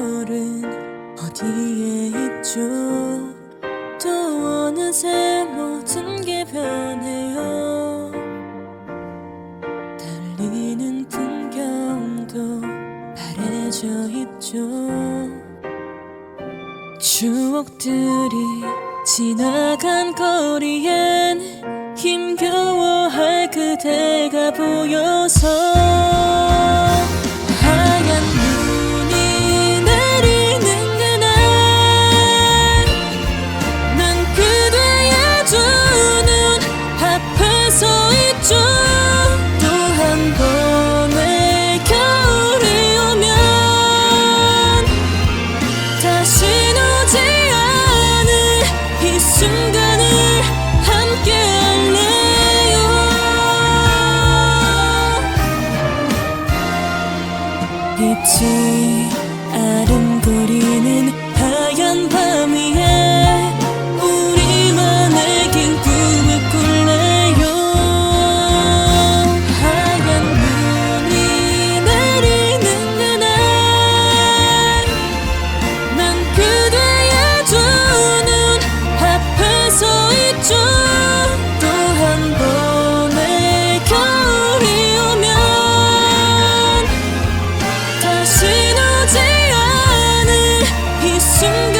별은 어디에 있죠? 또 어느새 모든 게 변해요. 달리는 풍경도 바래져 있죠. 추억들이 지나간 거리엔 힘겨워할 그대가 보여서 情。 순간